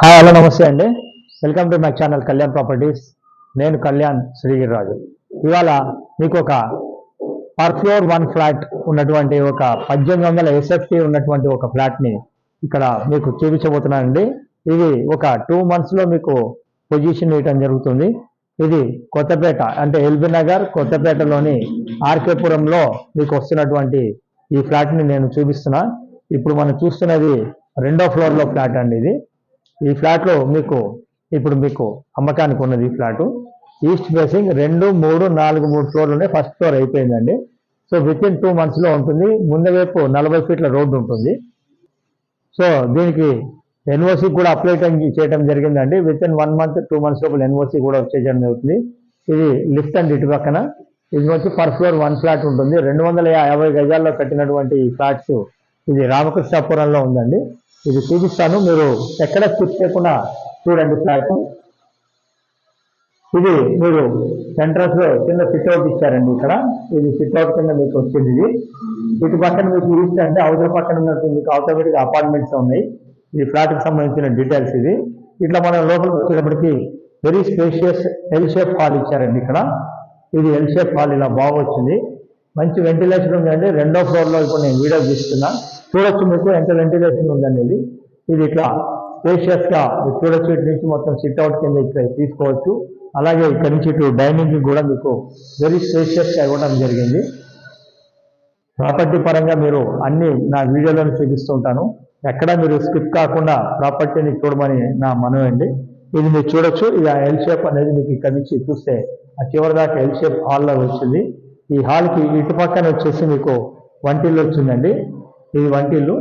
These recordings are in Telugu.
హాయ్ హలో నమస్తే అండి. Welcome to my channel Kalyan properties. నేను కళ్యాణ్ శ్రీగిరిరాజు ఇవాళ మీకు ఒక పర్ ఫ్లోర్ వన్ ఫ్లాట్ ఉన్నటువంటి ఒక పద్దెనిమిది వందల ఎస్ఎఫ్టీ ఉన్నటువంటి ఒక ఫ్లాట్ని ఇక్కడ మీకు చూపించబోతున్నానండి. ఇది ఒక టూ మంత్స్లో మీకు పొజిషన్ వేయటం జరుగుతుంది. ఇది కొత్తపేట అంటే ఎల్బీ నగర్ కొత్తపేటలోని ఆర్కేపురంలో మీకు వస్తున్నటువంటి ఈ ఫ్లాట్ని నేను చూపిస్తున్నా. ఇప్పుడు మనం చూస్తున్నది రెండో ఫ్లోర్లో ఫ్లాట్ అండి ఇది. ఈ ఫ్లాట్లో మీకు ఇప్పుడు మీకు అమ్మకానికి ఉన్నది ఈ ఫ్లాటు. ఈస్ట్ ఫేసింగ్ రెండు మూడు నాలుగు మూడు ఫ్లోర్లు ఉన్నాయి. ఫస్ట్ ఫ్లోర్ అయిపోయిందండి. సో విత్ ఇన్ టూ మంత్స్లో ఉంటుంది. ముందు వైపు నలభై ఫీట్ల రోడ్డు ఉంటుంది. సో దీనికి ఎన్ఓసి కూడా అప్లై చేయడం జరిగిందండి. Within one month two months లోపల ఎన్ఓసి కూడా వచ్చేయడం జరుగుతుంది. ఇది లిఫ్ట్ అండ్ ఇటు పక్కన. ఇది వచ్చి పర్ ఫ్లోర్ వన్ ఫ్లాట్ ఉంటుంది. రెండు వందల యాభై గజాల్లో కట్టినటువంటి ఈ ఫ్లాట్స్ ఇది రామకృష్ణాపురంలో ఉందండి. ఇది చూపిస్తాను. మీరు ఎక్కడ స్కిప్ చేయకుండా చూడండి ఫ్లాట్ ఇది మీరు ఎంట్రన్స్లో కింద సిట్ అవుట్ ఇచ్చారండి ఇక్కడ. ఇది సిట్ అవుట్ కింద మీకు వచ్చింది ఇది. ఇటు పక్కన మీకు ఈస్ట్ అంటే అవతల పక్కన ఉన్నట్టు మీకు ఆటోమేటిక్ అపార్ట్మెంట్స్ ఉన్నాయి. ఈ ఫ్లాట్కి సంబంధించిన డీటెయిల్స్ ఇది. ఇట్లా మనం లోపలికి వచ్చేటప్పటికి very spacious L shape hall ఇచ్చారండి ఇక్కడ. ఇది ఎల్ షేప్ హాల్ ఇలా బాగా వచ్చింది. మంచి వెంటిలేషన్ ఉందండి. రెండో ఫ్లోర్లో ఇప్పుడు నేను వీడియో తీస్తున్నా చూడొచ్చు మీకు ఎంత వెంటిలేషన్ ఉందండి ఇది ఇది ఇట్లా స్పేషియస్గా చూడొచ్చు. ఇటు నుంచి మొత్తం సిట్అవుట్ కింద ఇక్కడ తీసుకోవచ్చు. అలాగే ఇక్కడ నుంచి ఇటు డైనింగ్ కూడా మీకు వెరీ స్పేషియస్గా ఇవ్వడం జరిగింది. ప్రాపర్టీ పరంగా మీరు అన్ని నా వీడియోలను చూపిస్తుంటాను. ఎక్కడ మీరు స్కిప్ కాకుండా ప్రాపర్టీని చూడమని నా మనవి అండి. ఇది మీరు చూడొచ్చు. ఇది ఎల్ షేప్ అనేది మీకు ఇక్కడ నుంచి చూస్తే ఆ చివరి దాకా ఎల్ షేప్ హాల్లో వచ్చింది. ఈ హాల్కి ఇటు పక్కన వచ్చేసి మీకు వంటిల్లు వచ్చిందండి. ఇది వంటిల్లు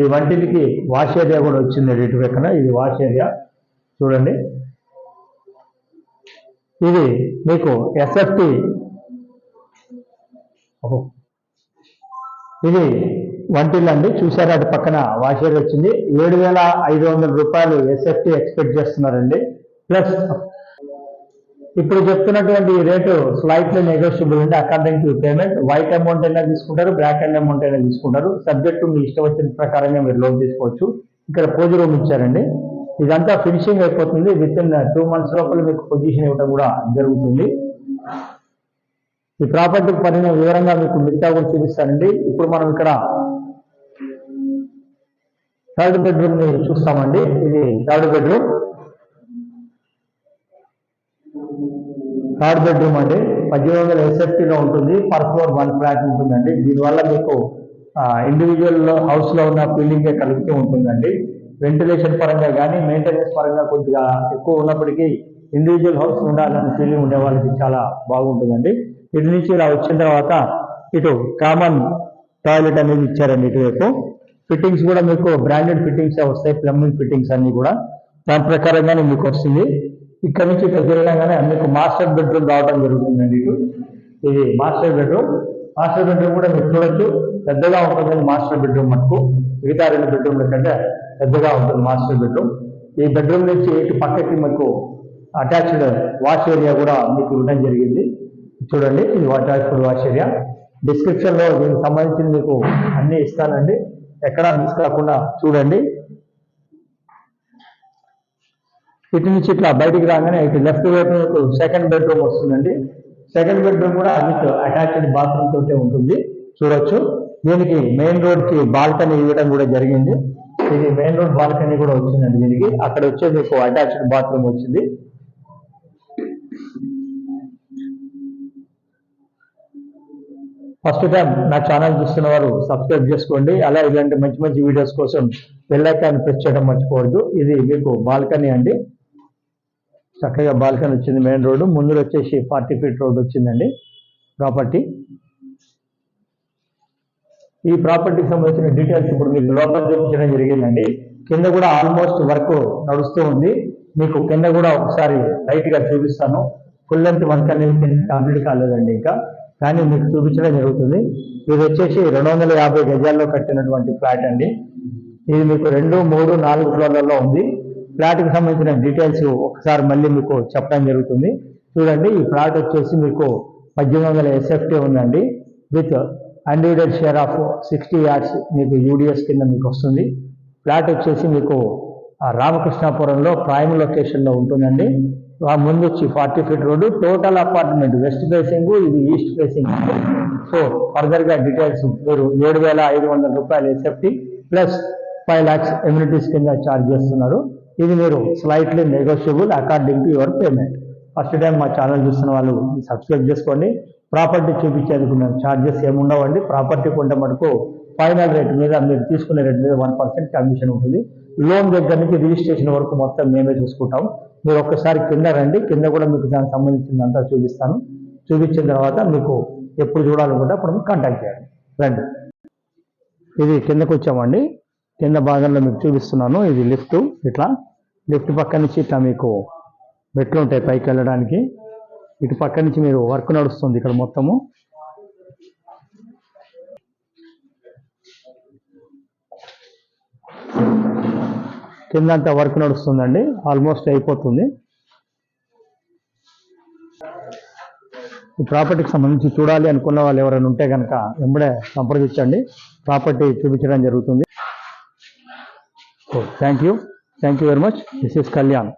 ఈ వంటిల్కి వాష్ ఏరియా కూడా వచ్చింది ఇటు పక్కన. ఇది వాష్ ఏరియా. చూడండి. ఇది మీకు ఎస్ఎఫ్టి ఇది వంటిల్లు అండి. చూసారా అటు పక్కన ఏరియా వచ్చింది. ఏడు వేల ఐదు వందల రూపాయలు ఎస్ఎఫ్టి ఎక్స్పెక్ట్ చేస్తున్నారండి. ప్లస్ ఇప్పుడు చెప్తున్నటువంటి రేటు స్లైట్లీ నెగోషియబుల్ ఉంది according to payment white amount అయినా తీసుకుంటారు బ్లాక్ అండ్ అమౌంట్ అయినా తీసుకుంటారు. సబ్జెక్ట్ మీ ఇష్టం వచ్చిన ప్రకారంగా మీరు లోన్ తీసుకోవచ్చు. ఇక్కడ పూజ రూమ్ ఇచ్చారండి. ఇదంతా ఫినిషింగ్ అయిపోతుంది. విత్ ఇన్ టూ మంత్స్ లోపల మీకు పొజిషన్ ఇవ్వడం కూడా జరుగుతుంది. ఈ ప్రాపర్టీ పనిని వివరంగా మీకు మిగతా కూడా చూపిస్తానండి. ఇప్పుడు మనం ఇక్కడ థర్డ్ బెడ్రూమ్ని చూస్తామండి. ఇది థర్డ్ బెడ్రూమ్ థర్డ్ బెడ్రూమ్ అండి. పద్దెనిమిది వందల ఎస్ఎఫ్టీలో ఉంటుంది. పర్ ఫ్లోర్ వన్ ఫ్లాట్ ఉంటుందండి. దీనివల్ల మీకు ఇండివిజువల్ హౌస్లో ఉన్న ఫీలింగే కలుగుతూ ఉంటుందండి. వెంటిలేషన్ పరంగా కానీ మెయింటెనెన్స్ పరంగా కొద్దిగా ఎక్కువ ఉన్నప్పటికీ ఇండివిజువల్ హౌస్ ఉండాలనే ఫీలింగ్ ఉండే వాళ్ళకి చాలా బాగుంటుందండి. ఇటు నుంచి ఇలా వచ్చిన తర్వాత ఇటు కామన్ టాయిలెట్ అనేది ఇచ్చారండి ఇటువైపు ఫిట్టింగ్స్ కూడా మీకు బ్రాండెడ్ ఫిట్టింగ్స్ వస్తాయి ప్లంబింగ్ ఫిట్టింగ్స్ అన్నీ కూడా. దాని ప్రకారంగానే మీకు వస్తుంది. ఇక్కడ నుంచి ఇక్కడ తిరగగానే మీకు మాస్టర్ బెడ్రూమ్ రావడం జరుగుతుందండి ఇటు. ఇది మాస్టర్ బెడ్రూమ్. మాస్టర్ బెడ్రూమ్ కూడా మీరు చూడొచ్చు. పెద్దగా ఉంటుందండి మాస్టర్ బెడ్రూమ్ మనకు మిగతా రెండు బెడ్రూమ్ల కంటే పెద్దగా ఉంటుంది మాస్టర్ బెడ్రూమ్. ఈ బెడ్రూమ్ నుంచి ఇటు పక్కకి మీకు అటాచ్డ్ వాష్ ఏరియా కూడా మీకు ఇవ్వడం జరిగింది. చూడండి ఇది అటాచ్డ్ వాష్ ఏరియా. డిస్క్రిప్షన్లో దీనికి సంబంధించిన మీకు అన్నీ ఇస్తానండి. ఎక్కడా మిస్ కాకుండా చూడండి. ఇటు నుంచి ఇట్లా బయటికి రాగానే ఇటు లెఫ్ట్ వైపు మీకు సెకండ్ బెడ్రూమ్ వస్తుందండి. సెకండ్ బెడ్రూమ్ కూడా విత్ అటాచ్డ్ బాత్రూమ్ తోటే ఉంటుంది. చూడొచ్చు. దీనికి మెయిన్ రోడ్కి బాల్కనీ ఇవ్వడం కూడా జరిగింది. ఇది మెయిన్ రోడ్ బాల్కనీ కూడా వచ్చిందండి దీనికి. అక్కడ వచ్చే మీకు అటాచ్డ్ బాత్రూమ్ వచ్చింది. ఫస్ట్ టైం నా ఛానల్ చూస్తున్న వారు సబ్స్క్రైబ్ చేసుకోండి. అలా ఇలాంటి మంచి మంచి వీడియోస్ కోసం వెళ్ళాక ఐకాన్ ప్రెస్ చేయడం మర్చిపోవద్దు. ఇది మీకు బాల్కనీ అండి. చక్కగా బాల్కనీ వచ్చింది మెయిన్ రోడ్డు. ముందు వచ్చేసి ఫార్టీ ఫీట్ రోడ్ వచ్చిందండి ప్రాపర్టీ. ఈ ప్రాపర్టీకి సంబంధించిన డీటెయిల్స్ ఇప్పుడు మీకు లోపల చూపించడం జరిగిందండి. కింద కూడా ఆల్మోస్ట్ వర్క్ నడుస్తూ ఉంది. మీకు కింద కూడా ఒకసారి లైట్గా చూపిస్తాను. ఫుల్ లెంత్ వర్క్ అనేది కంప్లీట్ కాలేదండి ఇంకా. కానీ మీకు చూపించడం జరుగుతుంది. ఇది వచ్చేసి రెండు వందల యాభై గజాల్లో కట్టినటువంటి ఫ్లాట్ అండి. ఇది మీకు రెండు మూడు నాలుగు ఫ్లోర్లలో ఉంది. ప్లాట్కి సంబంధించిన డీటెయిల్స్ ఒకసారి మళ్ళీ మీకు చెప్పడం జరుగుతుంది. చూడండి ఈ ఫ్లాట్ వచ్చేసి మీకు పద్దెనిమిది వందల ఎస్ఎఫ్టీ ఉందండి. With undivided share of sixty yards మీకు యూడిఎస్ కింద మీకు వస్తుంది. ఫ్లాట్ వచ్చేసి మీకు రామకృష్ణాపురంలో ప్రైమ్ లొకేషన్లో ఉంటుందండి. ఆ ముందు వచ్చి forty feet road. Total apartment west facing ఇది ఈస్ట్ ఫేసింగ్ సో ఫర్దర్గా డీటెయిల్స్ మీరు ఏడు వేల ఐదు వందల రూపాయలు SFT plus five lakhs amenities కింద ఛార్జ్ చేస్తున్నారు. ఇది మీరు slightly negotiable according to your payment first time మా ఛానల్ చూస్తున్న వాళ్ళు సబ్స్క్రైబ్ చేసుకోండి. ప్రాపర్టీ చూపించేందుకు మేము ఛార్జెస్ ఏముండవండి ప్రాపర్టీ కొంటే మటుకు ఫైనల్ రేట్ మీద మీరు తీసుకునే రేట్ మీద వన్ పర్సెంట్ కమిషన్ ఉంటుంది. లోన్ దగ్గర నుంచి రిజిస్ట్రేషన్ వరకు మొత్తం మేమే చూసుకుంటాం. మీరు ఒక్కసారి కింద రండి. కింద కూడా మీకు దానికి సంబంధించిందంతా చూపిస్తాను. చూపించిన తర్వాత మీకు ఎప్పుడు చూడాలనుకుంటే అప్పుడు మీకు కాంటాక్ట్ చేయండి. రండి. ఇది కిందకు వచ్చామండి. కింద భాగంలో మీకు చూపిస్తున్నాను. ఇది లిఫ్ట్. ఇట్లా లిఫ్ట్ పక్క నుంచి ఇట్లా మీకు మెట్లు ఉంటాయి పైకి వెళ్ళడానికి. ఇటు పక్క నుంచి మీరు వర్క్ నడుస్తుంది ఇక్కడ మొత్తము. కింద అంతా వర్క్ నడుస్తుందండి. ఆల్మోస్ట్ అయిపోతుంది. ఈ ప్రాపర్టీకి సంబంధించి చూడాలి అనుకున్న వాళ్ళు ఎవరైనా ఉంటే కనుక వెంబడే సంప్రదించండి. ప్రాపర్టీ చూపించడం జరుగుతుంది. So thank you. Thank you very much. This is Kalyan.